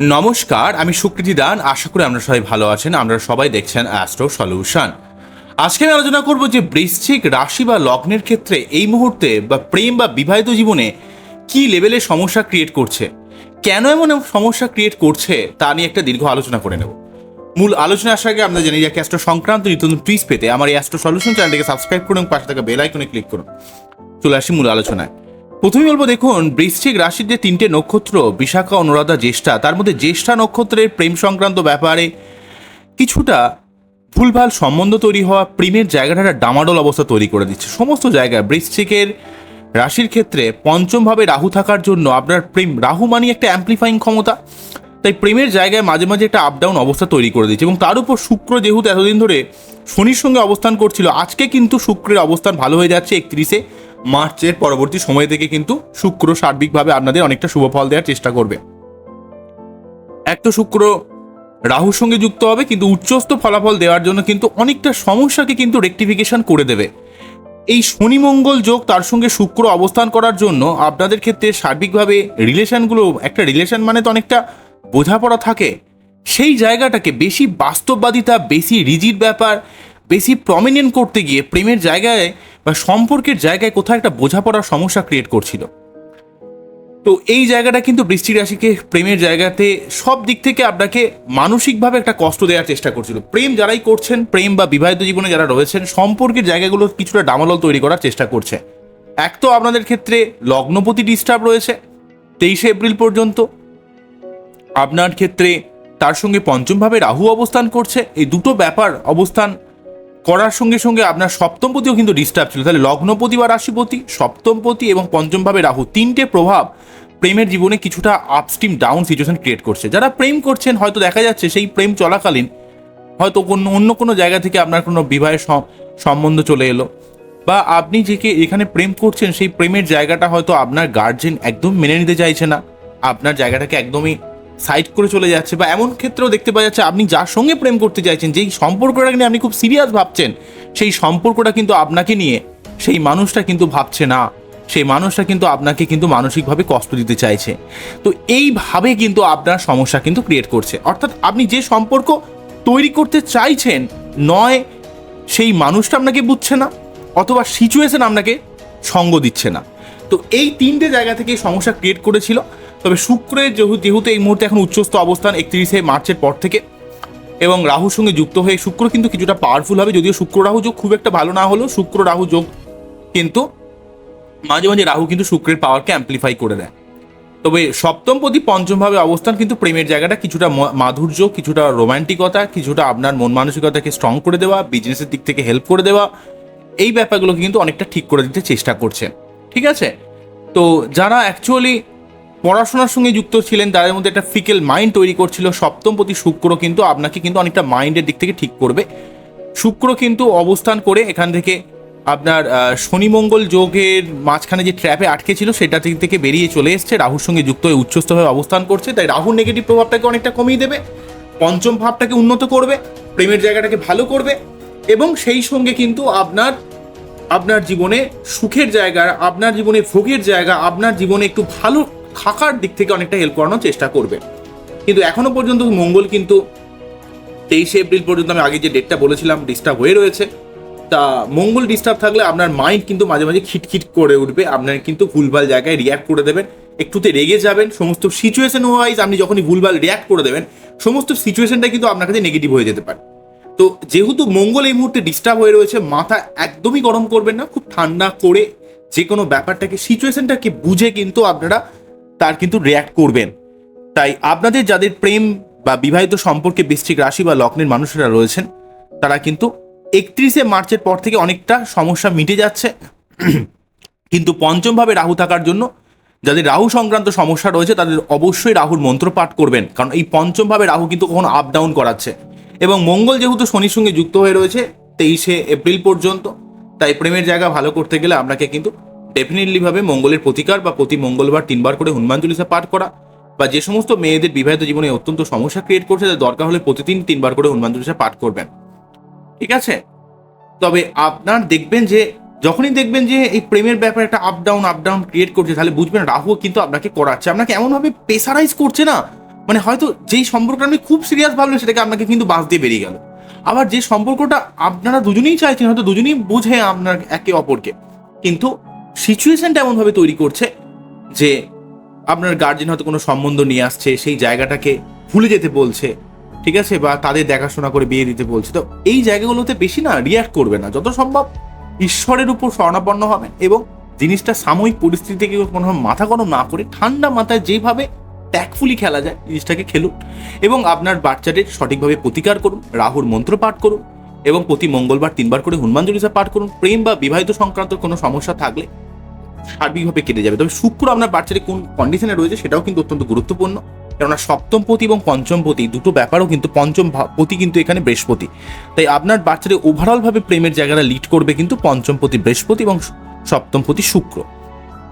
নমস্কার, আমি সুকৃতি দান। আশা করি আপনারা সবাই ভালো আছেন। আমরা সবাই দেখছেন অ্যাস্ট্রো সলিউশন আজকে আমি আলোচনা করব যে বৃশ্চিক রাশি বা লগ্নের ক্ষেত্রে এই মুহূর্তে বা প্রেম বা বিবাহিত জীবনে কি লেভেলের সমস্যা ক্রিয়েট করছে? কেন এমন সমস্যা ক্রিয়েট করছে? তা নিয়ে একটা দীর্ঘ আলোচনা করে নেব। মূল আলোচনা আসার আগে আমরা জানি যে অ্যাস্ট্রো সংক্রান্ত নতুন টুইস পেতে আমার অ্যাস্ট্রো সলিউশন চ্যানেলটিকে সাবস্ক্রাইব করুন পাশে থাকা বেল আইকনে ক্লিক করুন। চলে আসি মূল আলোচনায়। প্রথমেই বলব, দেখুন, বৃশ্চিক রাশির যে তিনটে নক্ষত্র, বিশাখা, অনুরাধা, জ্যেষ্ঠা, তার মধ্যে জ্যেষ্ঠা নক্ষত্রের প্রেম সংক্রান্ত ব্যাপারে কিছুটা ভুলভাল সম্বন্ধ তৈরি হওয়া, প্রেমের জায়গাটা একটা ডামাডোল অবস্থা তৈরি করে দিচ্ছে। সমস্ত জায়গায় বৃশ্চিকের রাশির ক্ষেত্রে পঞ্চমভাবে রাহু থাকার জন্য আপনার প্রেম, রাহু মানে একটা অ্যাম্প্লিফাইং ক্ষমতা, তাই প্রেমের জায়গায় মাঝে মাঝে একটা আপ ডাউন অবস্থা তৈরি করে দিচ্ছে। এবং তার উপর শুক্র যেহেতু এতদিন ধরে শনির সঙ্গে অবস্থান করছিল, আজকে কিন্তু শুক্রের অবস্থান ভালো হয়ে যাচ্ছে একত্রিশে। মার্চের পরবর্তী সময় থেকে কিন্তু শুক্র সার্বিকভাবে আপনাদের অনেকটা শুভ ফল দেওয়ার চেষ্টা করবে। এক তো শুক্র রাহুর সঙ্গে যুক্ত হবে, কিন্তু উচ্চস্থ ফলাফল দেওয়ার জন্য কিন্তু অনেকটা সমস্যাকে কিন্তু রেকটিফিকেশন করে দেবে। এই শনি মঙ্গল যোগ তার সঙ্গে শুক্র অবস্থান করার জন্য আপনাদের ক্ষেত্রে সার্বিকভাবে রিলেশনগুলো, একটা রিলেশন মানে তো অনেকটা বোঝাপড়া থাকে। সেই জায়গাটাকে বেশি বাস্তববাদিতা, বেশি রিজিড ব্যাপার, বেশি প্রমিনেন্ট করতে গিয়ে প্রেমের জায়গায় বা সম্পর্কের জায়গায় কোথাও একটা বোঝাপড়ার সমস্যা ক্রিয়েট করছিল। তো এই জায়গাটা কিন্তু বৃষ্টি রাশিকে প্রেমের জায়গাতে সব দিক থেকে আপনাকে মানসিকভাবে একটা কষ্ট দেওয়ার চেষ্টা করছিল। প্রেম যারাই করছেন, প্রেম বা বিবাহিত জীবনে যারা রয়েছেন, সম্পর্কের জায়গাগুলো কিছুটা ডামালল তৈরি করার চেষ্টা করছে। এক তো আপনাদের ক্ষেত্রে লগ্নপতি ডিস্টার্ব রয়েছে তেইশে এপ্রিল পর্যন্ত। আপনার ক্ষেত্রে তার সঙ্গে পঞ্চমভাবে রাহু অবস্থান করছে। এই দুটো ব্যাপার অবস্থান করার সঙ্গে সঙ্গে আপনার সপ্তমপতিও কিন্তু ডিস্টার্ব ছিল। তাহলে লগ্নপতি বা রাশিপতি, সপ্তমপতি এবং পঞ্চমভাবে রাহু, তিনটে প্রভাব প্রেমের জীবনে কিছুটা আপস্টিম ডাউন সিচুয়েশন ক্রিয়েট করছে। যারা প্রেম করছেন, হয়তো দেখা যাচ্ছে সেই প্রেম চলাকালীন হয়তো কোনো অন্য কোনো জায়গা থেকে আপনার কোনো বিবাহের সম্বন্ধ চলে এলো। বা আপনি যেকে এখানে প্রেম করছেন, সেই প্রেমের জায়গাটা হয়তো আপনার গার্জেন একদম মেনে নিতে চাইছে না। আপনার জায়গাটাকে একদমই সাইড করে চলে যাচ্ছে বা এমন ক্ষেত্রেও দেখতে পাওয়া যাচ্ছে আপনি যার সঙ্গে প্রেম করতে চাইছেন, যেই সম্পর্কটা নিয়ে আপনি খুব সিরিয়াস ভাবছেন, সেই সম্পর্কটা কিন্তু আপনাকে নিয়ে, সেই মানুষটা কিন্তু ভাবছে না। সেই মানুষটা কিন্তু আপনাকে কিন্তু মানসিকভাবে কষ্ট দিতে চাইছে। তো এইভাবে কিন্তু আপনার সমস্যা কিন্তু ক্রিয়েট করছে। অর্থাৎ আপনি যে সম্পর্ক তৈরি করতে চাইছেন, নয়, সেই মানুষটা আপনাকে বুঝছে না, অথবা সিচুয়েশন আপনাকে সঙ্গ দিচ্ছে না। তো এই তিনটে জায়গা থেকে সমস্যা ক্রিয়েট করেছিল। তবে শুক্রের যেহেতু এই মুহূর্তে এখন উচ্চস্থ অবস্থান একত্রিশে মার্চের পর থেকে এবং রাহুর সঙ্গে যুক্ত হয়ে শুক্র কিন্তু কিছুটা পাওয়ারফুল হবে, যদিও শুক্র রাহু যোগ খুব একটা ভালো না হলেও শুক্র রাহু যোগ কিন্তু মাঝে মাঝে রাহু কিন্তু শুক্রের পাওয়ারকে অ্যাম্পলিফাই করে দেয়। তবে সপ্তম প্রতি পঞ্চমভাবে অবস্থান কিন্তু প্রেমের জায়গাটা কিছুটা মাধুর্য, কিছুটা রোমান্টিকতা কিছুটা আপনার মন মানসিকতাকে স্ট্রং করে দেওয়া বিজনেসের দিক থেকে হেল্প করে দেওয়া, এই ব্যাপারগুলোকে কিন্তু অনেকটা ঠিক করে দিতে চেষ্টা করছে। ঠিক আছে? তো যারা অ্যাকচুয়ালি পড়াশোনার সঙ্গে যুক্ত ছিলেন তাদের মধ্যে একটা ফিকেল মাইন্ড তৈরি করছিল। সপ্তম প্রতি শুক্র কিন্তু আপনাকে কিন্তু অনেকটা মাইন্ডের দিক থেকে ঠিক করবে। শুক্র কিন্তু অবস্থান করে এখান থেকে আপনার আহ, শনি মঙ্গল যোগের মাঝখানে যে ট্র্যাপে আটকে ছিল সেটা থেকে বেরিয়ে চলে এসছে। রাহুর সঙ্গে যুক্ত হয়ে উচ্চস্থভাবে অবস্থান করছে তাই রাহুর নেগেটিভ প্রভাবটাকে অনেকটা কমিয়ে দেবে পঞ্চম ভাবটাকে উন্নত করবে প্রেমের জায়গাটাকে ভালো করবে এবং সেই সঙ্গে কিন্তু আপনার আপনার জীবনে সুখের জায়গা আপনার জীবনে ভোগের জায়গা আপনার জীবনে একটু ভালো থাকার দিক থেকে অনেকটা হেল্প করানোর চেষ্টা করবে। কিন্তু এখনও পর্যন্ত মঙ্গল কিন্তু তেইশে এপ্রিল পর্যন্ত আমি আগে যে ডেটটা বলেছিলাম ডিস্টার্ব হয়ে রয়েছে। তা মঙ্গল ডিস্টার্ব থাকলে আপনার মাইন্ড কিন্তু মাঝে মাঝে খিটখিট করে উঠবে। আপনার কিন্তু ভুলভাল জায়গায় রিয়াক্ট করে দেবেন। একটুতে রেগে যাবেন। সমস্ত সিচুয়েশন ওয়াইজ আপনি যখনই ভুলভাল রিয়াক্ট করে দেবেন, সমস্ত সিচুয়েশনটা কিন্তু আপনার কাছে নেগেটিভ হয়ে যেতে পারে। তো যেহেতু মঙ্গল এই মুহূর্তে ডিস্টার্ব হয়ে রয়েছে, মাথা একদমই গরম করবেন না। খুব ঠান্ডা করে যে কোনো ব্যাপারটাকে সিচুয়েশনটাকে বুঝে কিন্তু আপনারা তার কিন্তু রিয়াক্ট করবেন। তাই আপনাদের যাদের প্রেম বা বিবাহিত সম্পর্কে বৃশ্চিক রাশি বা লগ্নের মানুষেরা রয়েছেন, তারা কিন্তু একত্রিশে মার্চের পর থেকে অনেকটা সমস্যা মিটে যাচ্ছে। কিন্তু পঞ্চমভাবে রাহু থাকার জন্য যাদের রাহু সংক্রান্ত সমস্যা রয়েছে, তাদের অবশ্যই রাহুর মন্ত্র পাঠ করবেন। কারণ এই পঞ্চমভাবে রাহু কিন্তু কখনো আপ ডাউন করাচ্ছে। এবং মঙ্গল যেহেতু শনির সঙ্গে যুক্ত হয়ে রয়েছে, তেইশে এপ্রিল পর্যন্ত, তাই প্রেমের জায়গা ভালো করতে গেলে আপনাকে কিন্তু ডেফিনেটলি ভাবে মঙ্গলের প্রতিকার বা প্রতি মঙ্গলবার তিনবার করে হনুমান চল্লিশা পাঠ করা বা যে সমস্ত মেয়েদের বিবাহিত জীবনে অত্যন্ত সমস্যা ক্রিয়েট করছে, তাদের দরকার হলে প্রতিদিন তিনবার করে হনুমান চল্লিশা পাঠ করবেন। ঠিক আছে? তবে আপনার দেখবেন যে, যখনই দেখবেন যে এই প্রেমের ব্যাপারে একটা up down up down create করছে, তাহলে বুঝবেন রাহু কিন্তু আপনাকে করাচ্ছে। আপনাকে এমনভাবে প্রেসারাইজ করছে না মানে হয়তো যেই সম্পর্কটা আপনি খুব সিরিয়াস ভাবলেন, সেটাকে আপনাকে কিন্তু বাস দিয়ে বেরিয়ে গেল। আবার যে সম্পর্কটা আপনারা দুজনেই চাইছেন, হয়তো দুজনেই বোঝে আপনার একে অপরকে। কিন্তু সিচুয়েশনটা এমনভাবে তৈরি করছে যে আপনার গার্জেন হয়তো কোনো সম্বন্ধ নিয়ে আসছে, সেই জায়গাটাকে ভুলে যেতে বলছে, ঠিক আছে? বা তাদের দেখাশোনা করে বিয়ে দিতে বলছে। তো এই জায়গাগুলোতে বেশি না রিয়াক্ট করবে না। যত সম্ভব ঈশ্বরের উপর স্বর্ণাপন্ন হবেন এবং জিনিসটা সাময়িক পরিস্থিতি থেকে কোনো মাথা গরম না করে ঠান্ডা মাথায় যেভাবে ট্যাকফুলি খেলা যায়, জিনিসটাকে খেলুন। এবং আপনার বাচ্চাদের সঠিকভাবে প্রতিকার করুন, রাহুর মন্ত্র পাঠ করুন এবং প্রতি মঙ্গলবার তিনবার করে হনুমান চল্লিশা পাঠ করুন। প্রেম বা বিবাহিত সংক্রান্ত কোনো সমস্যা থাকলে সার্বিকভাবে কেটে যাবে। তবে শুক্র আপনার বাচ্চাদের কোন কন্ডিশনে রয়েছে সেটাও কিন্তু অত্যন্ত গুরুত্বপূর্ণ। কেননা সপ্তম পতি এবং পঞ্চম পতি দুটো ব্যাপারও কিন্তু পঞ্চম পতি কিন্তু এখানে বৃহস্পতি। তাই আপনার বাচ্চাদের ওভারঅলভাবে প্রেমের জায়গাটা লিড করবে কিন্তু পঞ্চম পতি বৃহস্পতি এবং সপ্তম পতি শুক্র।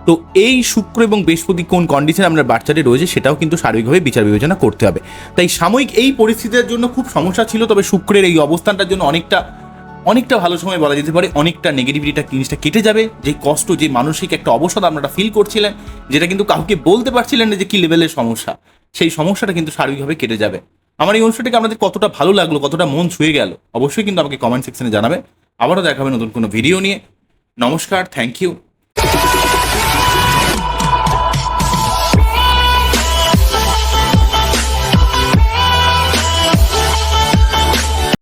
তো এই শুক্র এবং বৃহস্পতি কোন কন্ডিশনে আপনার বাচ্চাদের রয়েছে সেটাও কিন্তু সার্বিকভাবে বিচার বিবেচনা করতে হবে। তাই সাময়িক এই পরিস্থিতির জন্য খুব সমস্যা ছিল, তবে শুক্রের এই অবস্থানটার জন্য অনেকটা অনেকটা ভালো সময় বলা যেতে পারে, অনেকটা নেগেটিভিটিটা জিনিসটা কেটে যাবে। যে কষ্ট, যে মানসিক একটা অবসাদ আপনারা ফিল করছিলেন, যেটা কিন্তু কাউকে বলতে পারছিলেন না যে কী লেভেলের সমস্যা, সেই সমস্যাটা কিন্তু সার্বিকভাবে কেটে যাবে। আমার এই অনুষ্ঠানটাকে আপনাদের কতটা ভালো লাগল, কতটা মন ছুঁয়ে গেল, অবশ্যই কিন্তু আমাকে কমেন্ট সেকশনে জানাবে। আবারও দেখাবে নতুন কোনো ভিডিও নিয়ে। নমস্কার থ্যাংক ইউ